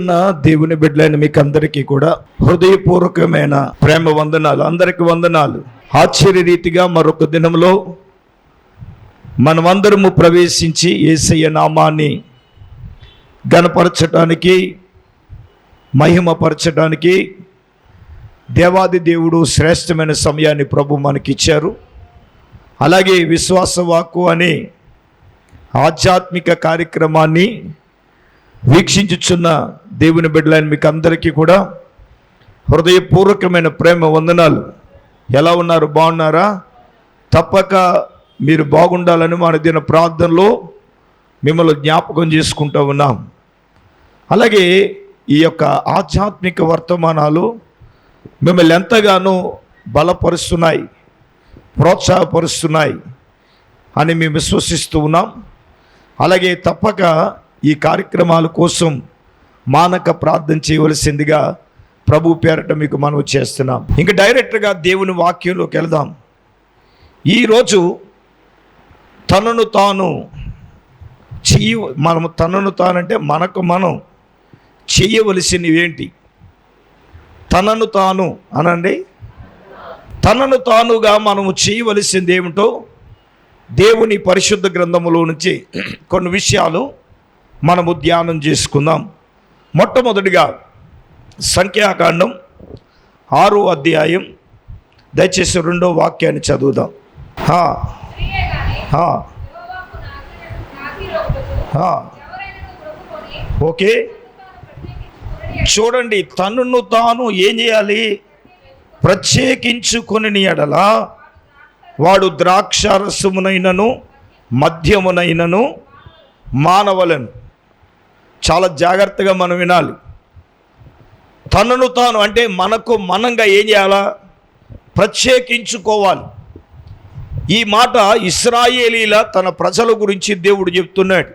కూడి దేవుని బిడ్డలైన మీకు అందరికీ కూడా హృదయపూర్వకమైన ప్రేమ వందనాలు. అందరికి వందనాలు. ఆశ్చర్య రీతిగా మరొక దినంలో మనమందరము ప్రవేశించి ఏసయ్య నామాన్ని గణపరచటానికి మహిమపరచడానికి దేవాది దేవుడు శ్రేష్టమైన సమయాన్ని ప్రభు మనకిచ్చారు. అలాగే విశ్వాస వాక్కు అనే ఆధ్యాత్మిక కార్యక్రమాన్ని వీక్షించుచున్న దేవుని బిడ్డలైన మీకు అందరికీ కూడా హృదయపూర్వకమైన ప్రేమ వందనాలు. ఎలా ఉన్నారు? బాగున్నారా? తప్పక మీరు బాగుండాలని మన దిన ప్రార్థనలో మిమ్మల్ని జ్ఞాపకం చేసుకుంటూ ఉన్నాం. అలాగే ఈ యొక్క ఆధ్యాత్మిక వర్తమానాలు మిమ్మల్ని ఎంతగానో బలపరుస్తున్నాయి ప్రోత్సాహపరుస్తున్నాయి అని మేము విశ్వసిస్తూ ఉన్నాం. అలాగే తప్పక ఈ కార్యక్రమాల కోసం మానక ప్రార్థన చేయవలసిందిగా ప్రభు పేరట మీకు మనవి చేస్తున్నాం. ఇంకా డైరెక్ట్గా దేవుని వాక్యంలోకి వెళదాం. ఈరోజు తనను తాను చెయ్య మనము తనను తానంటే మనకు మనం చేయవలసినవేంటి తనను తాను అనండి. తనను తానుగా మనము చేయవలసింది ఏమిటో దేవుని పరిశుద్ధ గ్రంథములో నుంచి కొన్ని విషయాలు మనము ధ్యానం చేసుకుందాం. మొట్టమొదటిగా సంఖ్యాకాండం ఆరో అధ్యాయం. దయచేసి రెండో వాక్యాన్ని చదువుదాం. ఓకే. చూడండి తనను తాను ఏం చేయాలి? ప్రత్యేకించుకొని ఎడల వాడు ద్రాక్షారసమునైనను మద్యమునైనను మానవలను. చాలా జాగ్రత్తగా మనం వినాలి. తనను తాను అంటే మనకు మనంగా ఏం చేయాలా? ప్రత్యేకించుకోవాలి. ఈ మాట ఇస్రాయేలీల తన ప్రజల గురించి దేవుడు చెప్తున్నాడు.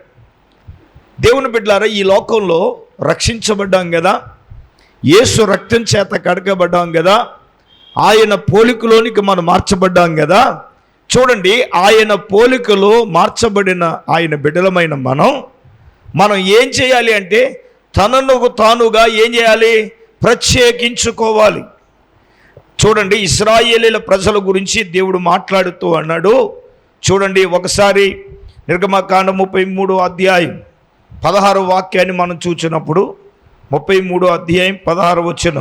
దేవుని బిడ్డలారా ఈ లోకంలో రక్షించబడ్డాం కదా? యేసు రక్తం చేత కడగబడ్డాం కదా? ఆయన పోలికలోనికి మనం మార్చబడ్డాం కదా? చూడండి ఆయన పోలికలో మార్చబడిన ఆయన బిడ్డలమైన మనం మనం ఏం చేయాలి అంటే తనను తానుగా ఏం చేయాలి? ప్రత్యేకించుకోవాలి. చూడండి ఇస్రాయేలీల ప్రజల గురించి దేవుడు మాట్లాడుతూ అన్నాడు. చూడండి ఒకసారి నిర్గమకాండ ముప్పై మూడో అధ్యాయం పదహారు వాక్యాన్ని మనం చూసినప్పుడు ముప్పై మూడో అధ్యాయం పదహారు వచ్చిన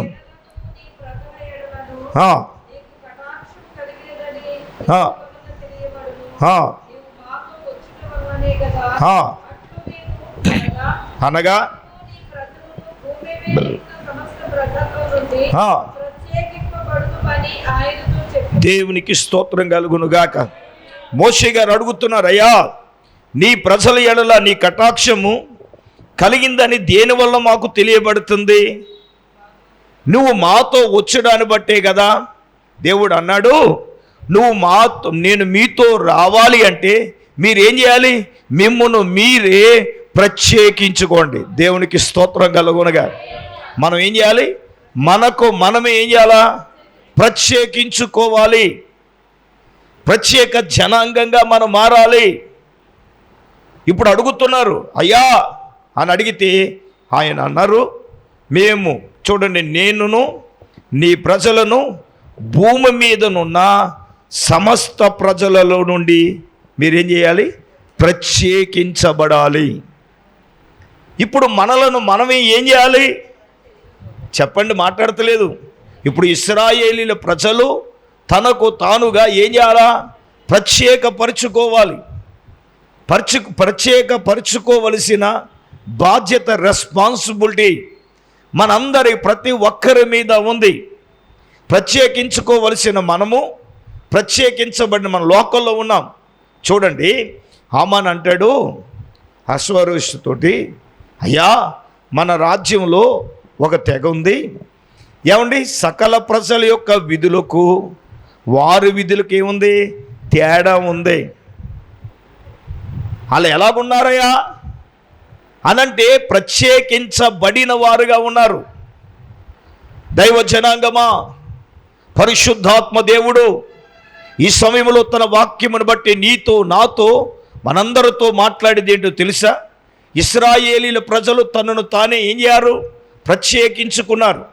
ఆ. అనగా దేవునికి స్తోత్రం కలుగునుగాక. మోషే గారు అడుగుతున్నారు అయ్యా నీ ప్రజల ఎడల నీ కటాక్షము కలిగిందని దేనివల్ల మాకు తెలియబడుతుంది? నువ్వు మాతో వచ్చడాన్ని బట్టే కదా దేవుడు అన్నాడు. నువ్వు మాతో నేను మీతో రావాలి అంటే మీరేం చేయాలి? మిమ్మును మీరే ప్రత్యేకించుకోండి. దేవునికి స్తోత్రం కలుగునగా. మనం ఏం చేయాలి? మనకు మనమే ఏం చేయాలా? ప్రత్యేకించుకోవాలి. ప్రత్యేక జనాంగంగా మనం మారాలి. ఇప్పుడు అడుగుతున్నారు అయ్యా అని అడిగితే ఆయన అన్నారు మేము చూడండి నేనును నీ ప్రజలను భూమి మీదనున్న సమస్త ప్రజలలో నుండి మీరేం చేయాలి? ప్రత్యేకించబడాలి. ఇప్పుడు మనలను మనమే ఏం చేయాలి? చెప్పండి మాట్లాడతలేదు. ఇప్పుడు ఇస్రాయేలీల ప్రజలు తనకు తానుగా ఏం చేయాలా? ప్రత్యేకపరుచుకోవాలి. పరచు ప్రత్యేకపరుచుకోవలసిన బాధ్యత రెస్పాన్సిబిలిటీ మనందరి ప్రతి ఒక్కరి మీద ఉంది. ప్రత్యేకించుకోవలసిన మనము ప్రత్యేకించబడిన మన లోకల్లో ఉన్నాం. చూడండి హామాన్ అంటాడు అశ్వరుషుతోటి అయ్యా మన రాజ్యంలో ఒక తెగ ఉంది. ఏమండి? సకల ప్రజల యొక్క విధులకు వారి విధులకు ఏముంది? తేడా ఉంది. వాళ్ళు ఎలాగున్నారయ్యా? అనంటే ప్రత్యేకించబడిన వారుగా ఉన్నారు. దైవ జనాంగమా? పరిశుద్ధాత్మ దేవుడు ఈ సమయంలో తన వాక్యమును బట్టి నీతో నాతో మనందరితో మాట్లాడేది ఏంటో తెలుసా? ఇస్రాయేలీల ప్రజలు తనను తానే ఏం చేయారు? ప్రత్యేకించుకున్నారు.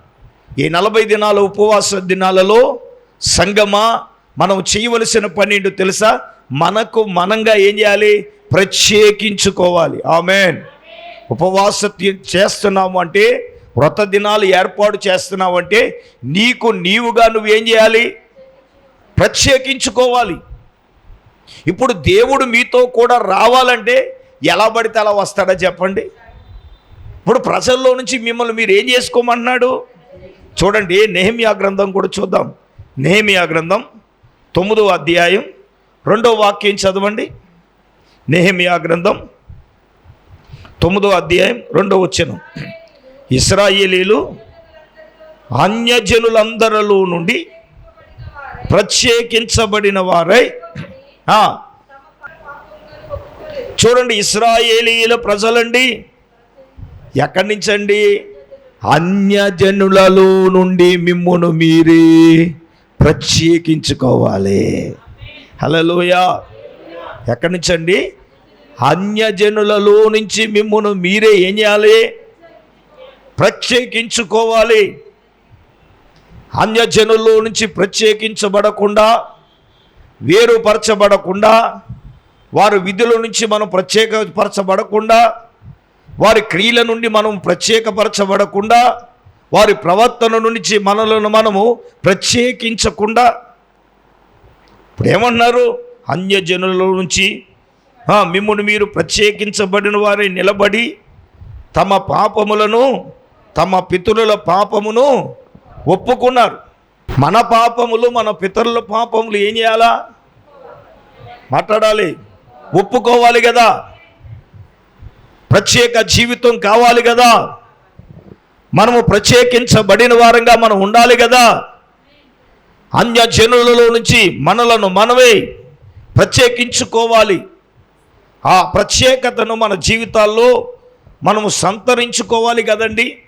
ఈ నలభై దినాల ఉపవాస దినాలలో సంగమా మనం చేయవలసిన పని ఏంటో తెలుసా? మనకు మనంగా ఏం చేయాలి? ప్రత్యేకించుకోవాలి. ఆమెన్. ఉపవాస చేస్తున్నాము అంటే వ్రత దినాలు ఏర్పాటు చేస్తున్నావు అంటే నీకు నీవుగా నువ్వేం చేయాలి? ప్రత్యేకించుకోవాలి. ఇప్పుడు దేవుడు మీతో కూడా రావాలంటే ఎలా పడితే అలా వస్తాడా చెప్పండి? ఇప్పుడు ప్రజల్లో నుంచి మిమ్మల్ని మీరు ఏం చేసుకోమన్నాడు? చూడండి నెహమియా గ్రంథం కూడా చూద్దాం. నెహమియా గ్రంథం తొమ్మిదో అధ్యాయం రెండో వాక్యం చదవండి. నెహమియా గ్రంథం తొమ్మిదో అధ్యాయం రెండో వచ్చను ఇస్రాయేలీలు అన్యజనులందరిలో నుండి ప్రత్యేకించబడిన వారై చూడండి ఇస్రాయేలీల ప్రజలండి. ఎక్కడి నుంచండి? అన్యజనులలో నుండి మిమ్మును మీరే ప్రత్యేకించుకోవాలి. హలోయా ఎక్కడి నుంచండి? అన్యజనులలో నుంచి మిమ్మును మీరే ఏం చేయాలి? ప్రత్యేకించుకోవాలి. అన్యజనుల్లో నుంచి ప్రత్యేకించబడకుండా వేరుపరచబడకుండా వారి విధుల నుంచి మనం ప్రత్యేకపరచబడకుండా వారి క్రియల నుండి మనం ప్రత్యేకపరచబడకుండా వారి ప్రవర్తన నుంచి మనలను మనము ప్రత్యేకించకుండా ఇప్పుడు ఏమన్నారు అన్యజనుల నుంచి మిమ్మల్ని మీరు ప్రత్యేకించబడిన వారి నిలబడి తమ పాపములను తమ పితరుల పాపమును ఒప్పుకున్నారు. మన పాపములు మన పితరుల పాపములు ఏం చేయాలా? మాట్లాడాలి. ఒప్పుకోవాలి కదా. ప్రత్యేక జీవితం కావాలి కదా. మనము ప్రత్యేకించబడిన వారంగా మనం ఉండాలి కదా. అన్యజనులలో నుంచి మనలను మనమే ప్రత్యేకించుకోవాలి. ఆ ప్రత్యేకతను మన జీవితాల్లో మనము సంతరించుకోవాలి కదండి.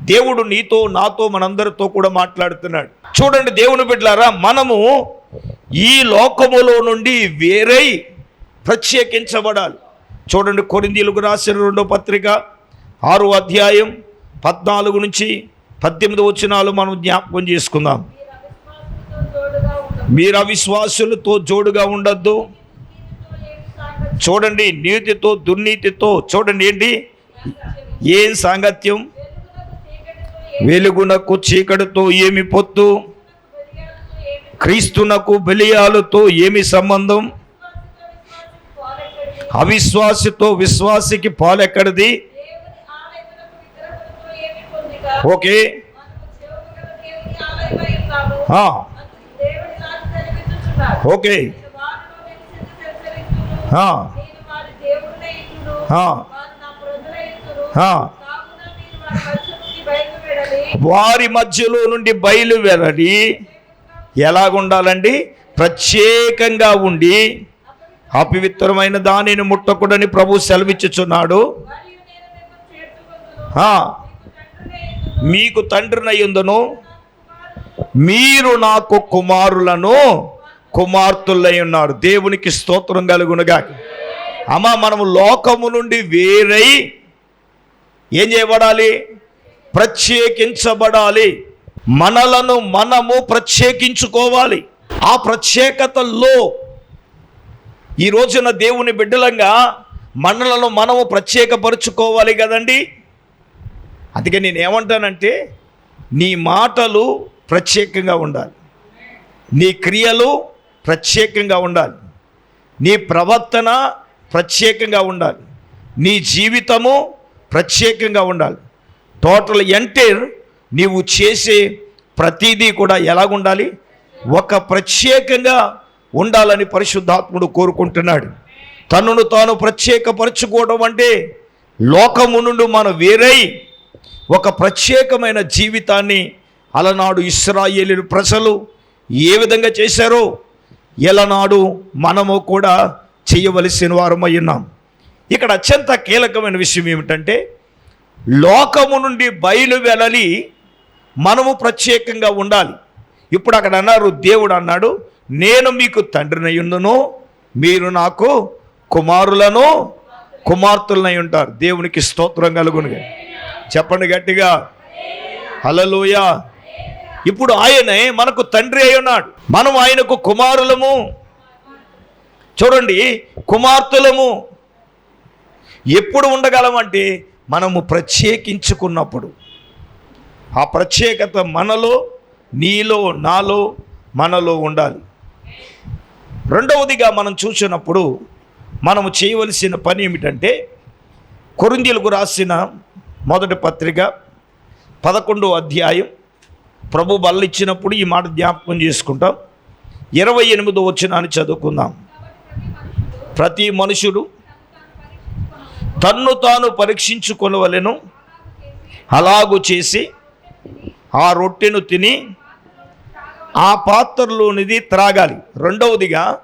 దేవుడు నీతో నాతో మనందరితో కూడా మాట్లాడుతున్నాడు. చూడండి దేవుని బిడ్డలారా మనము ఈ లోకములో నుండి వేరై ప్రత్యేకించబడాలి. చూడండి కొరిందీలకు రాసిన రెండో పత్రిక ఆరో అధ్యాయం పద్నాలుగు నుంచి పద్దెనిమిది వచనాలు మనం జ్ఞాపకం చేసుకుందాం. మీరు అవిశ్వాసులతో జోడుగా ఉండద్దు ఉండొద్దు. చూడండి నీతితో దుర్నీతితో చూడండి ఏంటి? ఏం సాంగత్యం? వెలుగునకు చీకటితో ఏమి పొత్తు? క్రీస్తునకు బలియాలతో ఏమి సంబంధం? అవిశ్వాసితో విశ్వాసికి పాలెక్కడిది? ఓకే. ఓకే. వారి మధ్యలో నుండి బయలువెళ్ళడి ఎలాగుండాలండి? ప్రత్యేకంగా ఉండి అపవిత్రమైన దానిని ముట్టకూడని ప్రభు సెలవిచ్చుచున్నాడు. మీకు తండ్రినయ్యుందును మీరు నాకు కుమారులను కుమార్తెలై ఉన్నారు దేవునికి స్తోత్రం కలుగునుగా అమ్మ మనము లోకము నుండి వేరై ఏం చేయబడాలి? ప్రత్యేకించబడాలి. మనలను మనము ప్రత్యేకించుకోవాలి. ఆ ప్రత్యేకతల్లో ఈ రోజున దేవుని బిడ్డలంగా మనలను మనము ప్రత్యేకపరుచుకోవాలి కదండి. అందుకే నేను ఏమంటానంటే నీ మాటలు ప్రత్యేకంగా ఉండాలి. నీ క్రియలు ప్రత్యేకంగా ఉండాలి. నీ ప్రవర్తన ప్రత్యేకంగా ఉండాలి. నీ జీవితము ప్రత్యేకంగా ఉండాలి. టోటల్ ఎంటైర్ నీవు చేసే ప్రతిదీ కూడా ఎలాగుండాలి? ఒక ప్రత్యేకంగా ఉండాలని పరిశుద్ధాత్ముడు కోరుకుంటున్నాడు. తనను తాను ప్రత్యేకపరచుకోవడం అంటే లోకము నుండి మనం వేరై ఒక ప్రత్యేకమైన జీవితాన్ని అలనాడు ఇస్రాయేలు ప్రజలు ఏ విధంగా చేశారో ఎలనాడు మనము కూడా చేయవలసిన వారమై ఉన్నాం. ఇక్కడ అత్యంత కీలకమైన విషయం ఏమిటంటే లోకము నుండి బయలు వెళ్ళలి మనము ప్రత్యేకంగా ఉండాలి. ఇప్పుడు అక్కడ అన్నారు దేవుడు అన్నాడు నేను మీకు తండ్రినయ్యుండును మీరు నాకు కుమారులను కుమార్తెలనై ఉంటారు దేవునికి స్తోత్రం కలుగునుగా. చెప్పండి గట్టిగా. హలలోయ ఇప్పుడు ఆయనే మనకు తండ్రి అయి ఉన్నాడు మనం ఆయనకు కుమారులము. చూడండి కుమార్తెలము. ఎప్పుడు ఉండగలమంటే మనము ప్రత్యేకించుకున్నప్పుడు. ఆ ప్రత్యేకత మనలో నీలో నాలో మనలో ఉండాలి. రెండవదిగా మనం చూసినప్పుడు మనము చేయవలసిన పని ఏమిటంటే కొరిందీలకు రాసిన మొదటి పత్రిక పదకొండో అధ్యాయం ప్రభు బల్ల ఇచ్చినప్పుడు ఈ మాట జ్ఞాపకం చేసుకుంటాం. ఇరవై ఎనిమిదో వచ్చినాన్ని చదువుకుందాం. ప్రతి మనుషుడు తన్ను తాను పరీక్షించుకొనవలెను. అలాగు చేసి ఆ రొట్టెను తిని ఆ పాత్రలోనిది త్రాగాలి. రెండవదిగా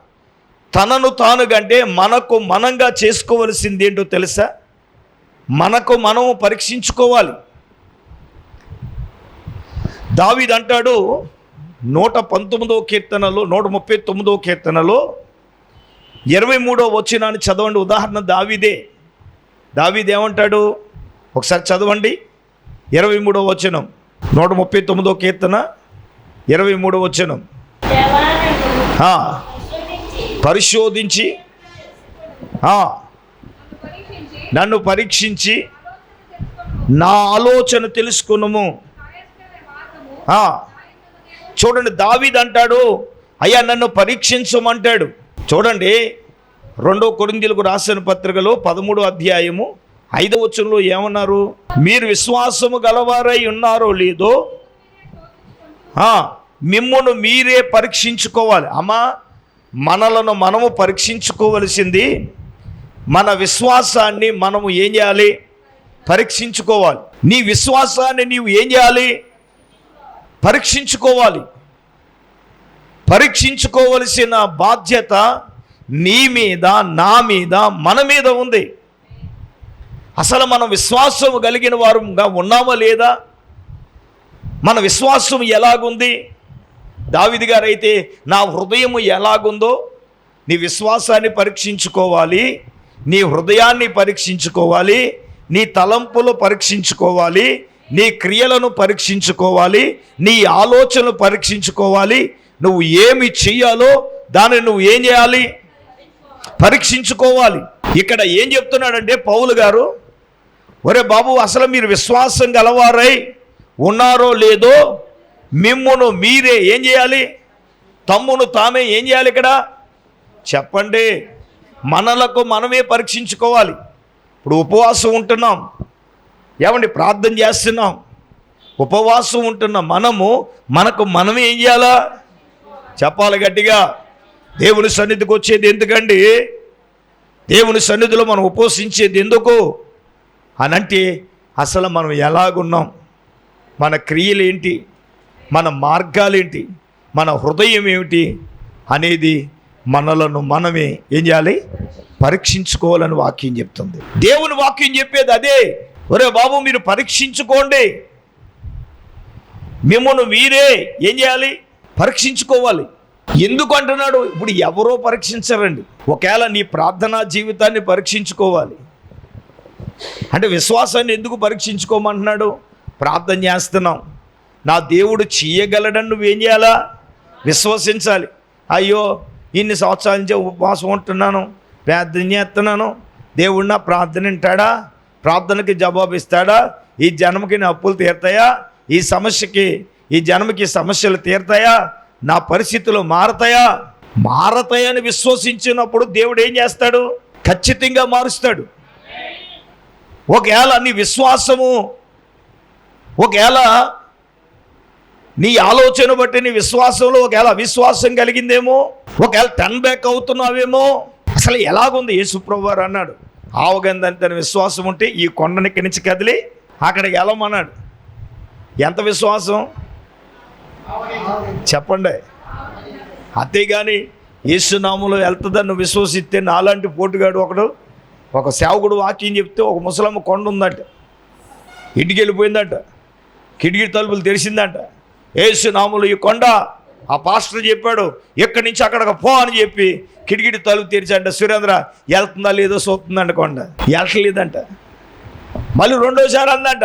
తనను తాను కంటే మనకు మనంగా చేసుకోవలసింది ఏంటో తెలుసా? మనకు మనము పరీక్షించుకోవాలి. దావిదంటాడు అంటాడు నూట పంతొమ్మిదవ కీర్తనలో నూట ముప్పై తొమ్మిదో కీర్తనలో ఇరవై మూడో వచ్చినాన్ని చదవండి. ఉదాహరణ దావీదే. దావిదేమంటాడు ఒకసారి చదవండి. ఇరవై మూడో వచనం నూట ముప్పై తొమ్మిదో కీర్తన ఇరవై మూడు వచ్చనం పరిశోధించి నన్ను పరీక్షించి నా ఆలోచన తెలుసుకున్నాము చూడండి దావీద్ అంటాడు అయ్యా నన్ను పరీక్షించమంటాడు. చూడండి రెండో కొరిందీలకు రాసిన పత్రికలో పదమూడో అధ్యాయము ఐదవ వచనంలో ఏమన్నారు? మీరు విశ్వాసము గలవారై ఉన్నారో లేదో మిమ్మును మీరే పరీక్షించుకోవాలి. అమ్మా మనలను మనము పరీక్షించుకోవలసింది మన విశ్వాసాన్ని మనము ఏం చేయాలి? పరీక్షించుకోవాలి. నీ విశ్వాసాన్ని నీవు ఏం చేయాలి? పరీక్షించుకోవాలి. పరీక్షించుకోవలసిన బాధ్యత నీ మీద నా మీద మన మీద ఉంది. అసలు మనం విశ్వాసం కలిగిన వారుగా ఉన్నామా లేదా? మన విశ్వాసం ఎలాగుంది? దావిది గారైతే నా హృదయం ఎలాగుందో నీ విశ్వాసాన్ని పరీక్షించుకోవాలి నీ హృదయాన్ని పరీక్షించుకోవాలి నీ తలంపులు పరీక్షించుకోవాలి నీ క్రియలను పరీక్షించుకోవాలి నీ ఆలోచనలు పరీక్షించుకోవాలి. నువ్వు ఏమి చేయాలో దాన్ని నువ్వు ఏం చేయాలి? పరీక్షించుకోవాలి. ఇక్కడ ఏం చెప్తున్నాడంటే పౌలు గారు ఒరే బాబు అసలు మీరు విశ్వాసం గలవారై ఉన్నారో లేదో మిమ్మును మీరే ఏం చేయాలి? తమ్మును తామే ఏం చేయాలి ఇక్కడ? చెప్పండి. మనలకు మనమే పరీక్షించుకోవాలి. ఇప్పుడు ఉపవాసం ఉంటున్నాం. ఏమండి? ప్రార్థన చేస్తున్నాం. ఉపవాసం ఉంటున్న. మనము మనకు మనమే ఏం చేయాలా? చెప్పాలి గట్టిగా. దేవుని సన్నిధికి వచ్చేది ఎందుకండి? దేవుని సన్నిధిలో మనం ఉపవసించేది ఎందుకు? అని అంటే అసలు మనం ఎలాగున్నాం? మన క్రియలేంటి? మన మార్గాలేంటి? మన హృదయం ఏమిటి అనేది మనలను మనమే ఏం చేయాలి? పరీక్షించుకోవాలని వాక్యం చెప్తుంది. దేవుని వాక్యం చెప్పేది అదే. ఒరే బాబు మీరు పరీక్షించుకోండి. మిమ్మల్ని మీరే ఏం చేయాలి? పరీక్షించుకోవాలి. ఎందుకు అంటున్నాడు ఇప్పుడు ఎవరో పరీక్షించరండి. ఒకవేళ నీ ప్రార్థనా జీవితాన్ని పరీక్షించుకోవాలి. అంటే విశ్వాసాన్ని ఎందుకు పరీక్షించుకోమంటున్నాడు? ప్రార్థన చేస్తున్నాం. నా దేవుడు చేయగలడని నువ్వేం చేయాలా? విశ్వసించాలి. అయ్యో ఇన్ని సంవత్సరాల నుంచి ఉపవాసం ఉంటున్నాను ప్రార్థన చేస్తున్నాను. దేవుడు నా ప్రార్థన వింటాడా? ప్రార్థనకి జవాబు ఇస్తాడా? ఈ జన్మకి నా అప్పులు తీరుతాయా? ఈ సమస్యకి ఈ జన్మకి సమస్యలు తీరుతాయా? నా పరిస్థితులు మారతాయా? మారతాయని విశ్వసించినప్పుడు దేవుడు ఏం చేస్తాడు? ఖచ్చితంగా మారుస్తాడు. ఒకవేళ నీ విశ్వాసము ఒకవేళ నీ ఆలోచన బట్టి నీ విశ్వాసంలో ఒకవేళ అవిశ్వాసం కలిగిందేమో ఒకవేళ టర్న్ బ్యాక్ అవుతున్నావేమో అసలు ఎలాగుంది యేసుప్రభు వారు అన్నాడు. తన విశ్వాసం ఉంటే ఈ కొండని ఇక్కడి నుంచి కదిలి అక్కడికి వెళ్ళమన్నాడు. ఎంత విశ్వాసం? చెప్పండి. అంతేగాని యేసునామంలో వెళ్తుందని నువ్వు విశ్వసిస్తే నాలాంటి పోటుగాడు ఒకడు ఒక సేవకుడు వాక్యం చెప్తే ఒక ముసలమ్మ కొండ ఉందంట. ఇంటికి వెళ్ళిపోయిందంట. కిటికీ తలుపులు తెరిచిందంట. ఏసునాములు ఈ కొండ. ఆ పాస్టర్ చెప్పాడు ఎక్కడి నుంచి అక్కడికి పో అని చెప్పి కిటికిటి తలుపు తెరిచంట సురేంద్ర వెళ్తుందా లేదో చూస్తుందంట కొండ. వెళ్ళలేదంట మళ్ళీ రెండోసారి అందంట.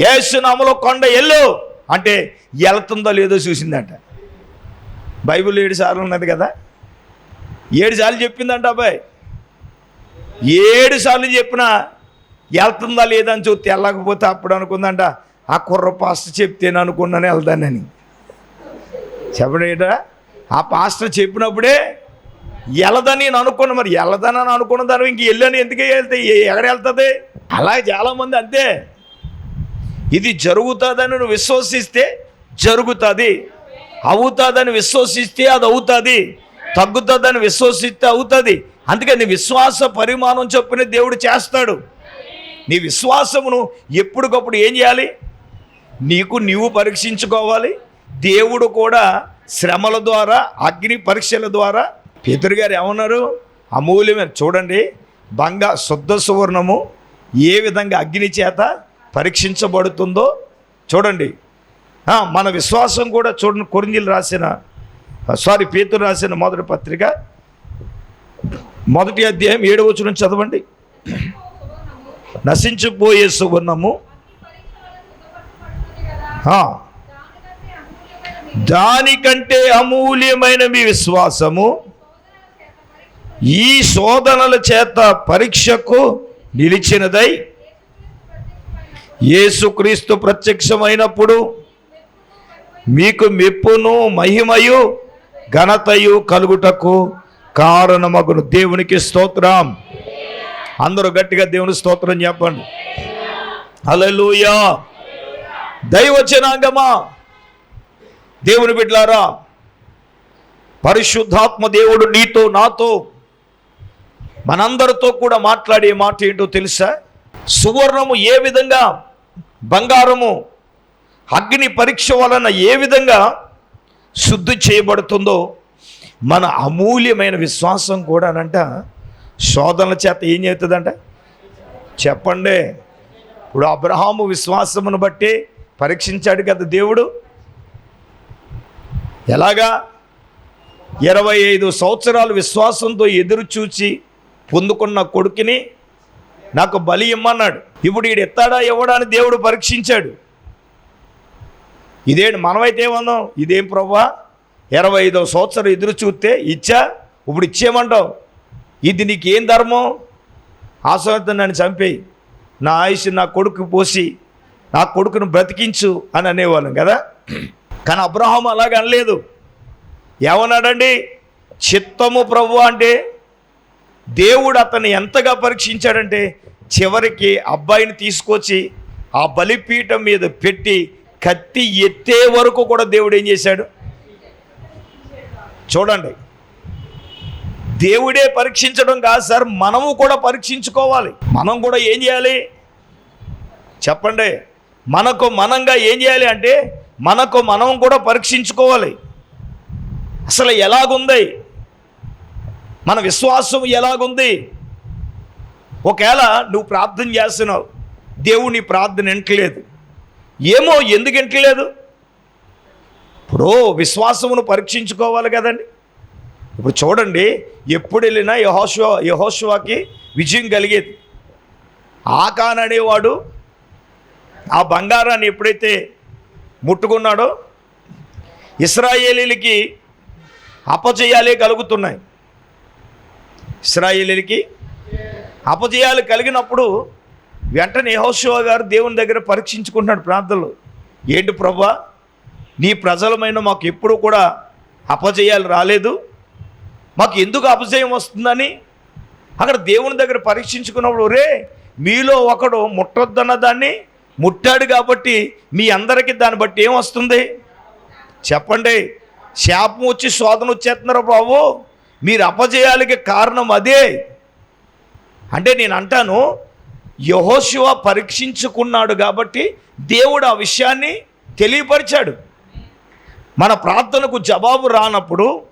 ఏసునామలో కొండ ఎల్లు అంటే వెళ్తుందో లేదో చూసిందంట. బైబిల్ ఏడు సార్లు ఉన్నది కదా. ఏడు సార్లు చెప్పిందంట అబ్బాయి. ఏడు సార్లు చెప్పినా వెళ్తుందా లేదని చూస్తే వెళ్ళకపోతే అప్పుడు అనుకుందంట. ఆ కుర్ర పాస్టర్ చెప్తేనే అనుకున్నాను వెళ్తానని చెప్పడేటా ఆ పాస్టర్ చెప్పినప్పుడే వెళ్ళదని నేను అనుకున్నా మరి వెళ్ళదని అనుకున్న దాని ఇంక వెళ్ళని ఎందుకే వెళ్తే? ఎక్కడ వెళ్తుంది? అలా చాలామంది అంతే. ఇది జరుగుతుందని నువ్వు విశ్వసిస్తే జరుగుతుంది. అవుతుందని విశ్వసిస్తే అది అవుతుంది. తగ్గుతుందని విశ్వసిస్తే అవుతుంది. అందుకే నీ విశ్వాస పరిమాణం చొప్పున దేవుడు చేస్తాడు. నీ విశ్వాసమును ఎప్పటికప్పుడు ఏం చేయాలి? నీకు నీవు పరీక్షించుకోవాలి. దేవుడు కూడా శ్రమల ద్వారా అగ్ని పరీక్షల ద్వారా పేతురు గారు ఏమన్నారు? అమూల్యమైన చూడండి బంగా శుద్ధ సువర్ణము ఏ విధంగా అగ్ని చేత పరీక్షించబడుతుందో చూడండి. మన విశ్వాసం కూడా చూడండి కొరింజీలు రాసిన సారీ పేతురు రాసిన మొదటి పత్రిక. మొదటి అధ్యాయం ఏడవ నుంచి చదవండి. నశించిపోయే సువర్ణము దానికంటే అమూల్యమైన మీ విశ్వాసము. ఈ శోధనల చేత పరీక్షకు నిలిచినదై యేసుక్రీస్తు ప్రత్యక్షమైనప్పుడు మీకు మెప్పును మహిమయు ఘనతయు కలుగుటకు కారణమగును. దేవునికి స్తోత్రం. అందరూ గట్టిగా దేవుని స్తోత్రం చెప్పండి. హల్లెలూయా. దైవచనాంగమా దేవుని బిడ్లారా పరిశుద్ధాత్మ దేవుడు నీతో నాతో మనందరితో కూడా మాట్లాడే మాట ఏంటో తెలుసా? సువర్ణము ఏ విధంగా బంగారము అగ్ని పరీక్ష వలన ఏ విధంగా శుద్ధి చేయబడుతుందో మన అమూల్యమైన విశ్వాసం కూడానంట శోధనల చేత ఏం చేస్తుందంట? చెప్పండి. ఇప్పుడు అబ్రహాము విశ్వాసమును బట్టి పరీక్షించాడు కదా దేవుడు. ఎలాగా? ఇరవై ఐదు సంవత్సరాలు విశ్వాసంతో ఎదురు చూచి పొందుకున్న కొడుకుని నాకు బలి ఇమ్మన్నాడు. ఇప్పుడు ఈడు ఎత్తాడా ఇవ్వడా అని దేవుడు పరీక్షించాడు. ఇదేంటి మనమైతే ఏమన్నాం? ఇదేం ప్రభా ఇరవై ఐదో సంవత్సరం ఎదురు చూస్తే ఇచ్చా? ఇప్పుడు ఇచ్చేయమంటావు. ఇది నీకేం ధర్మం? ఆశ్రమతో నన్ను చంపేయి. నా ఆయుష్ నా కొడుకు పోసి నా కొడుకును బ్రతికించు అని అనేవాళ్ళం కదా. కానీ అబ్రహాం అలాగ అనలేదు. ఏమన్నాడండి? చిత్తము ప్రభు అంటే దేవుడు అతన్ని ఎంతగా పరీక్షించాడంటే చివరికి అబ్బాయిని తీసుకొచ్చి ఆ బలిపీఠం మీద పెట్టి కత్తి ఎత్తే వరకు కూడా దేవుడు ఏం చేశాడు? చూడండి. దేవుడే పరీక్షించడం కాదు సార్ మనము కూడా పరీక్షించుకోవాలి. మనం కూడా ఏం చేయాలి? చెప్పండి. మనకు మనంగా ఏం చేయాలి అంటే మనకు మనం కూడా పరీక్షించుకోవాలి. అసలు ఎలాగుంది? మన విశ్వాసం ఎలాగుంది? ఒకవేళ నువ్వు ప్రార్థన చేస్తున్నావు దేవుడు నీ ప్రార్థన ఎంటలేదు ఏమో ఎందుకు ఎంటలేదు ఇప్పుడు విశ్వాసమును పరీక్షించుకోవాలి కదండి. ఇప్పుడు చూడండి ఎప్పుడు వెళ్ళినా యహోశివా యహోశివాకి విజయం కలిగేది. ఆకాన్ అనేవాడు ఆ బంగారాన్ని ఎప్పుడైతే ముట్టుకున్నాడో ఇస్రాయేలీలకి అపజయాలే కలుగుతున్నాయి. ఇస్రాయేలీలకి అపజయాలు కలిగినప్పుడు వెంటనే యహోశివ గారు దేవుని దగ్గర పరీక్షించుకుంటున్నాడు ప్రార్థనలు. ఏంటి ప్రభా? నీ ప్రజలమైన మాకు ఎప్పుడు కూడా అపజయాలు రాలేదు. మాకు ఎందుకు అపజయం వస్తుందని? అక్కడ దేవుని దగ్గర పరీక్షించుకున్నప్పుడు రే మీలో ఒకడు ముట్టొద్దన్న దాన్ని ముట్టాడు కాబట్టి మీ అందరికీ దాన్ని బట్టి ఏం వస్తుంది? చెప్పండి. శాపం వచ్చి శోధన వచ్చేస్తున్నారు బాబు. మీరు అపజయాలకి కారణం అదే. అంటే నేను అంటాను యహోశివ పరీక్షించుకున్నాడు కాబట్టి దేవుడు ఆ విషయాన్ని తెలియపరిచాడు. మన ప్రార్థనకు జవాబు రానప్పుడు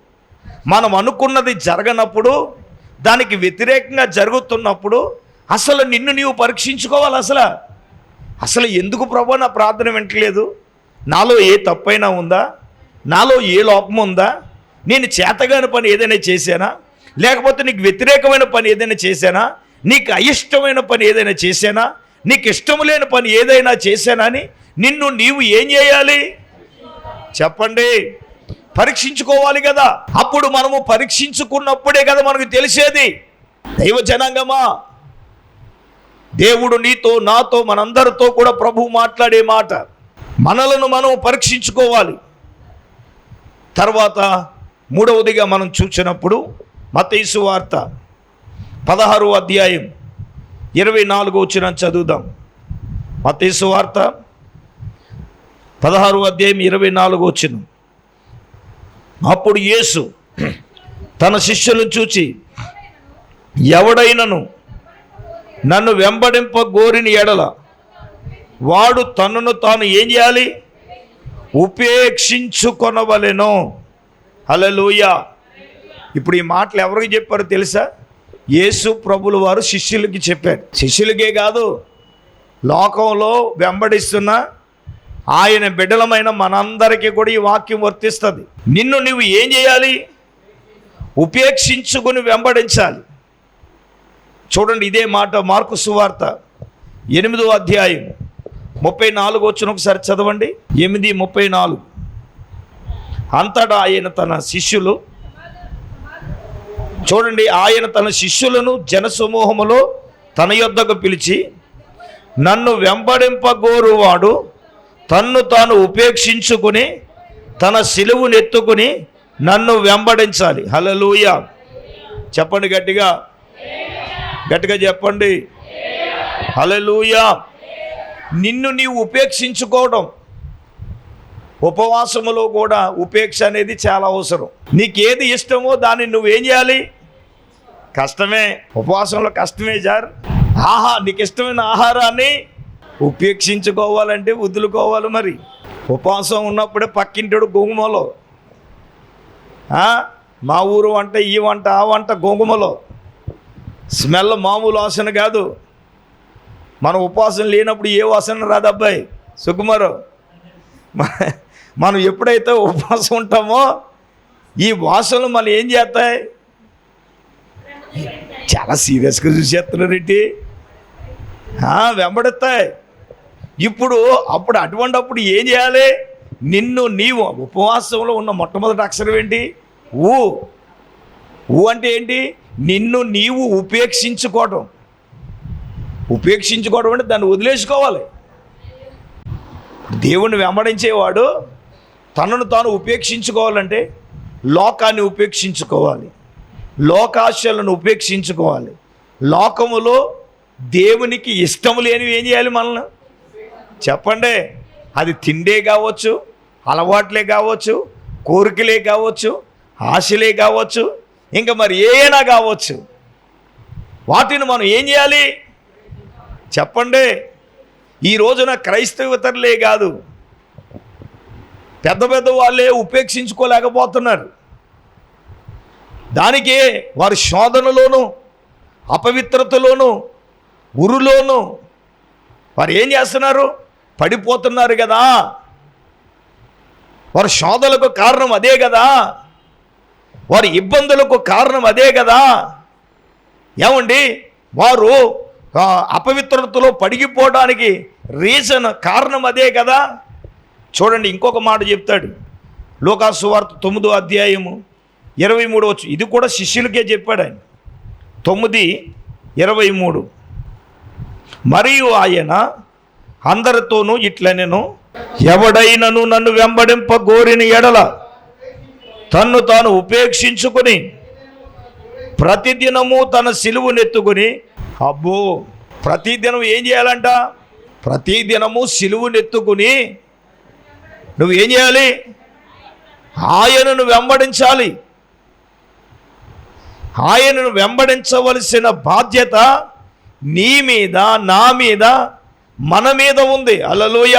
మనం అనుకున్నది జరగనప్పుడు దానికి వ్యతిరేకంగా జరుగుతున్నప్పుడు అసలు నిన్ను నీవు పరీక్షించుకోవాలి అసలు. అసలు ఎందుకు ప్రభు నా ప్రార్థన వింటలేదు? నాలో ఏ తప్పైనా ఉందా? నాలో ఏ లోపం ఉందా? నేను చేతగాని పని ఏదైనా చేశానా? లేకపోతే నీకు వ్యతిరేకమైన పని ఏదైనా చేశానా? నీకు అయిష్టమైన పని ఏదైనా చేశానా? నీకు ఇష్టం లేని పని ఏదైనా చేశానా అని నిన్ను నీవు ఏం చేయాలి? చెప్పండి. పరీక్షించుకోవాలి కదా. అప్పుడు మనము పరీక్షించుకున్నప్పుడే కదా మనకు తెలిసేది. దైవ జనాంగమా దేవుడు నీతో నాతో మనందరితో కూడా ప్రభు మాట్లాడే మాట. మనలను మనం పరీక్షించుకోవాలి. తర్వాత మూడవదిగా మనం చూసినప్పుడు మతేసు వార్త పదహారు అధ్యాయం ఇరవై నాలుగు వచ్చిన చదువుదాం. మతేసు వార్త పదహారు అధ్యాయం ఇరవై నాలుగు వచ్చిన అప్పుడు యేసు తన శిష్యులను చూచి ఎవడైనను నన్ను వెంబడింప గోరిని ఎడల. వాడు తనను తాను ఏం చేయాలి? ఉపేక్షించుకొనవలెను. హలలోయ ఇప్పుడు ఈ మాటలు ఎవరికి చెప్పారు తెలుసా? యేసు ప్రభుల వారు శిష్యులకి చెప్పారు. శిష్యులకే కాదు లోకంలో వెంబడిస్తున్న ఆయన బిడ్డలమైన మనందరికీ కూడా ఈ వాక్యం వర్తిస్తుంది. నిన్ను నువ్వు ఏం చేయాలి? ఉపేక్షించుకుని వెంబడించాలి. చూడండి ఇదే మాట మార్కు సువార్త ఎనిమిదో అధ్యాయం ముప్పై నాలుగు వచ్చిన ఒకసారి చదవండి. ఎనిమిది ముప్పై నాలుగు. అంతటా ఆయన తన శిష్యులు చూడండి ఆయన తన శిష్యులను జనసమూహములో తన యొద్దకు పిలిచి నన్ను వెంబడింపగోరువాడు తన్ను తాను ఉపేక్షించుకుని తన సిలువునెత్తుకుని నన్ను వెంబడించాలి. హలలుయ చెప్పండి గట్టిగా. గట్టిగా చెప్పండి. హలలుయ నిన్ను నీవు ఉపేక్షించుకోవడం. ఉపవాసములో కూడా ఉపేక్ష అనేది చాలా అవసరం. నీకు ఏది ఇష్టమో దాన్ని నువ్వేం చేయాలి? కష్టమే. ఉపవాసంలో కష్టమే సార్. ఆహా నీకు ఇష్టమైన ఆహారాన్ని ఉపేక్షించుకోవాలంటే వదులుకోవాలి మరి. ఉపవాసం ఉన్నప్పుడే పక్కింటాడు గోగుమలో. మా ఊరు వంట ఈ వంట ఆ వంట గోగుమలో. స్మెల్ మామూలు వాసన కాదు. మన ఉపవాసం లేనప్పుడు ఏ వాసన రాదు అబ్బాయి. సుకుమారు మనం ఎప్పుడైతే ఉపవాసం ఉంటామో ఈ వాసనలు మనం ఏం చేస్తాయి? చాలా సీరియస్గా చూసేస్తున్నారేంటి వెంబడిస్తాయి. ఇప్పుడు అప్పుడు అటువంటిప్పుడు ఏం చేయాలి? నిన్ను నీవు ఉపవాసంలో ఉన్న మొట్టమొదటి అక్షరం ఏంటి? ఊ. ఊ అంటే ఏంటి? నిన్ను నీవు ఉపేక్షించుకోవడం ఉపేక్షించుకోవడం అంటే దాన్ని వదిలేసుకోవాలి. దేవుణ్ణి వెంబడించేవాడు తనను తాను ఉపేక్షించుకోవాలంటే లోకాన్ని ఉపేక్షించుకోవాలి. లోకాశలను ఉపేక్షించుకోవాలి. లోకములో దేవునికి ఇష్టం లేనివి ఏం చేయాలి మనల్ని? చెప్పండి. అది తిండే కావచ్చు అలవాట్లే కావచ్చు కోరికలే కావచ్చు ఆశలే కావచ్చు ఇంకా మరి ఏనా కావచ్చు. వాటిని మనం ఏం చేయాలి? చెప్పండి. ఈ రోజున క్రైస్తవితరులే కాదు పెద్ద పెద్ద వాళ్ళే ఉపేక్షించుకోలేకపోతున్నారు. దానికే వారి శోధనలోను అపవిత్రతలోను ఉరులోను వారు ఏం చేస్తున్నారు? పడిపోతున్నారు కదా. వారి శోధలకు కారణం అదే కదా. వారి ఇబ్బందులకు కారణం అదే కదా. ఏమండి? వారు అపవిత్రతలో పడిగిపోవడానికి రీజన్ కారణం అదే కదా. చూడండి ఇంకొక మాట చెప్తాడు. లోకాసు వార్త తొమ్మిదో అధ్యాయము ఇరవై మూడు వచ్చు ఇది కూడా శిష్యులకే చెప్పాడు ఆయన. తొమ్మిది ఇరవై మూడు. మరియు ఆయన అందరితోనూ ఇట్లనెను ఎవడైనను నన్ను వెంబడింప గోరిన ఎడల తన్ను తాను ఉపేక్షించుకుని ప్రతిదినము తన సిలువునెత్తుకుని అబ్బో ప్రతిదినం ఏం చేయాలంట? ప్రతిదినము సిలువునెత్తుకుని నువ్వు ఏం చేయాలి? ఆయనను వెంబడించాలి. ఆయనను వెంబడించవలసిన బాధ్యత నీ మీద నా మీద మన మీద ఉంది. అలలోయ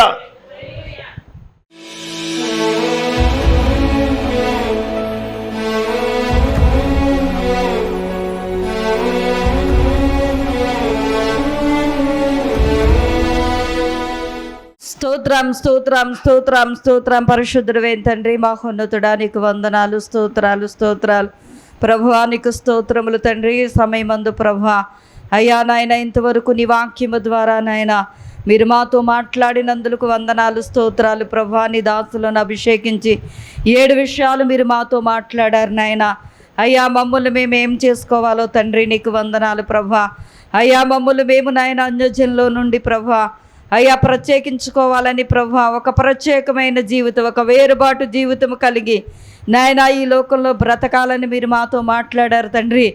స్తోత్రం స్తోత్రం స్తోత్రం స్తోత్రం. పరిశుద్ధుడవేం తండ్రి మహోన్నతుడా నీకు వందనాలు స్తోత్రాలు స్తోత్రాలు. ప్రభువా నీకు స్తోత్రములు తండ్రి. సమయమందు ప్రభువా అయ్యా నాయన ఇంతవరకు నీ వాక్యము ద్వారా నాయన మీరు మాతో మాట్లాడినందుకు వందనాలు స్తోత్రాలు. ప్రభా నీ దాసులను అభిషేకించి ఏడు విషయాలు మీరు మాతో మాట్లాడారు నాయన. అయ్యా మమ్మల్ని మేము ఏం చేసుకోవాలో తండ్రి నీకు వందనాలు ప్రభా అయ్యా మమ్మల్ని మేము నాయన అన్యజంలో నుండి ప్రభా అయ్యా ప్రత్యేకించుకోవాలని ప్రభా ఒక ప్రత్యేకమైన జీవితం ఒక వేరుబాటు జీవితం కలిగి నాయన ఈ లోకంలో బ్రతకాలని మీరు మాతో మాట్లాడారు తండ్రి.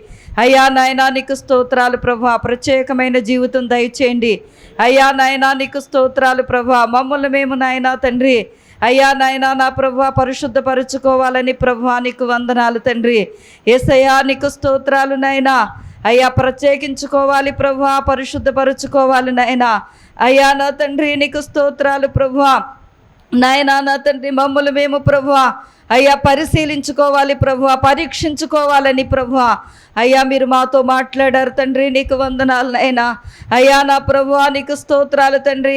అయ్యా నాయనా నీకు స్తోత్రాలు ప్రభా ప్రత్యేకమైన జీవితం దయచేయండి. అయ్యా నాయనా నీకు స్తోత్రాలు ప్రభా మమ్మల్ని మేము నాయనా తండ్రి. అయ్యా నాయన నా ప్రభా పరిశుద్ధపరచుకోవాలని ప్రభు నీకు వందనాలు తండ్రి. ఏసయ్యా నీకు స్తోత్రాలు నాయనా. అయ్యా ప్రత్యేకించుకోవాలి ప్రభా పరిశుద్ధపరచుకోవాలి నాయనా. అయ్యా నా తండ్రి నీకు స్తోత్రాలు ప్రభువా. నాయనా నా తండ్రి మమ్మల్ని మేము ప్రభువా. అయ్యా పరిశీలించుకోవాలి ప్రభు పరీక్షించుకోవాలని ప్రభు అయ్యా మీరు మాతో మాట్లాడారు తండ్రి నీకు వందనాలు నాయనా. అయ్యా నా ప్రభువా నీకు స్తోత్రాలు తండ్రి.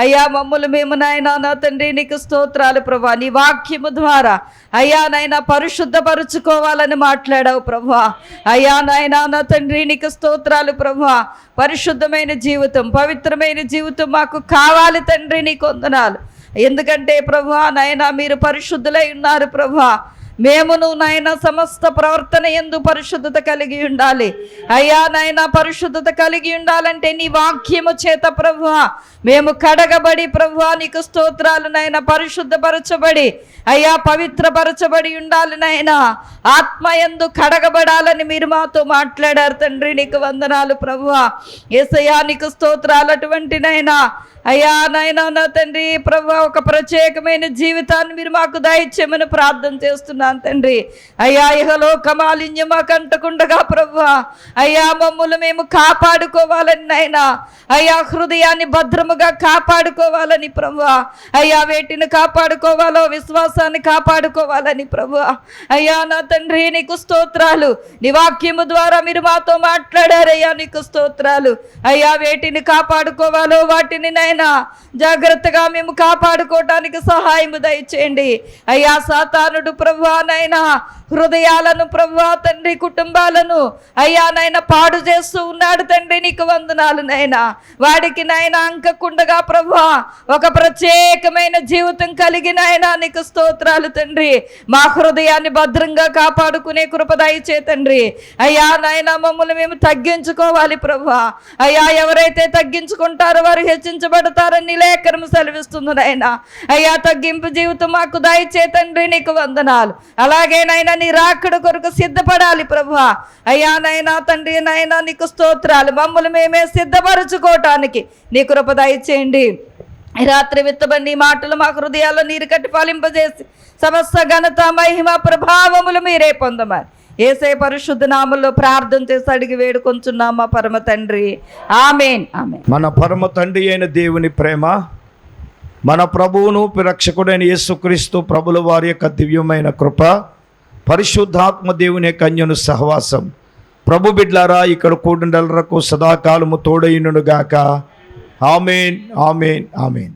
అయ్యా మమ్మల్ని మేము నాయనా నా తండ్రి నీకు స్తోత్రాలు ప్రభు నీ వాక్యము ద్వారా అయ్యా నాయన పరిశుద్ధపరుచుకోవాలని మాట్లాడావు ప్రభు అయ్యా నాయనా నా తండ్రి నీకు స్తోత్రాలు ప్రభు పరిశుద్ధమైన జీవితం పవిత్రమైన జీవితం మాకు కావాలి తండ్రి నీకు వందనాలు. ఎందుకంటే ప్రభా నాయన మీరు పరిశుద్ధులై ఉన్నారు ప్రభా. మేమును నాయన సమస్త ప్రవర్తన ఎందు పరిశుద్ధత కలిగి ఉండాలి. అయ్యా నాయన పరిశుద్ధత కలిగి ఉండాలంటే నీ వాక్యము చేత ప్రభు. మేము కడగబడి ప్రభు నీకు స్తోత్రాలు నాయన పరిశుద్ధపరచబడి అయ్యా పవిత్రపరచబడి ఉండాలి నాయన. ఆత్మ ఎందు కడగబడాలని మీరు మాతో మాట్లాడారు తండ్రి నీకు వందనాలు ప్రభు. ఏసయ్యా నీకు స్తోత్రాలు అటువంటి నాయనా. అయ్యా నాయన నా తండ్రి ప్రభా ఒక ప్రత్యేకమైన జీవితాన్ని మీరు మాకు దయచేయమని ప్రార్థన చేస్తున్నాను తండ్రి. అయ్యా ఇహలో కమాలిన్య మాకు అంటకుండగా ప్రభా. అయ్యా మమ్మల్ని మేము కాపాడుకోవాలని నాయన. అయ్యా హృదయాన్ని భద్రముగా కాపాడుకోవాలని ప్రభా. అయ్యా వేటిని కాపాడుకోవాలో విశ్వాసాన్ని కాపాడుకోవాలని ప్రభా. అయ్యా నా తండ్రి నీకు స్తోత్రాలు. నీ వాక్యము ద్వారా మీరు మాతో మాట్లాడారయ్యా నీకు స్తోత్రాలు. అయ్యా వేటిని కాపాడుకోవాలో వాటిని నైనా జాగ్రత్తగా మేము కాపాడుకోవటానికి సహాయము దయచేయండి. అయ్యా సాతానుడు నైనా హృదయాలను ప్రభా తండ్రి కుటుంబాలను అయ్యా నాయన పాడు చేస్తూ ఉన్నాడు తండ్రి నీకు వందనాలు నైనా వాడికి నాయన అంకకుండగా ప్రభా ఒక ప్రత్యేకమైన జీవితం కలిగిన ఆయన నీకు స్తోత్రాలు తండ్రి. మా హృదయాన్ని భద్రంగా కాపాడుకునే కృప తండ్రి. అయ్యా నాయన మమ్మల్ని మేము తగ్గించుకోవాలి ప్రభా అయ్యా ఎవరైతే తగ్గించుకుంటారో వారు హెచ్చించబడతారని లేఖనం సెలవిస్తుంది నాయన. అయ్యా తగ్గింపు జీవితం మాకు దయచే తండ్రి నీకు వందనాలు. అలాగే నాయన నీ రాకడ కొరకు సిద్ధపడాలి ప్రభు అయ్యా నాయనా తండ్రి నైనా నీకు స్తోత్రాలు. మమ్మల్ని మేమే సిద్ధపరచుకోవటానికి నీ కృప దయచేయండి. ఈ రాత్రి విత్తబడి మాటలు మా హృదయాల్లో నీరు కట్టి పాలింపజేసి సమస్త ఘనత మహిమ ప్రభావములు మీరే పొందమని ఏసై పరిశుద్ధ నామంలో ప్రార్థన చేసి అడిగి వేడుకొంచున్నాం మా పరమ తండ్రి. ఆమెన్. ఆమె మన పరమ తండ్రి అయిన దేవుని ప్రేమ మన ప్రభువును రక్షకుడైన యేసుక్రీస్తు ప్రభుల వారి యొక్క దివ్యమైన కృప పరిశుద్ధాత్మ దేవుని యొక్క అన్యను సహవాసం. ప్రభు బిడ్లారా ఇక్కడ కూడుండలకు సదాకాలము తోడైనను గాక ఆమెన్ ఆమెన్ ఆమెన్.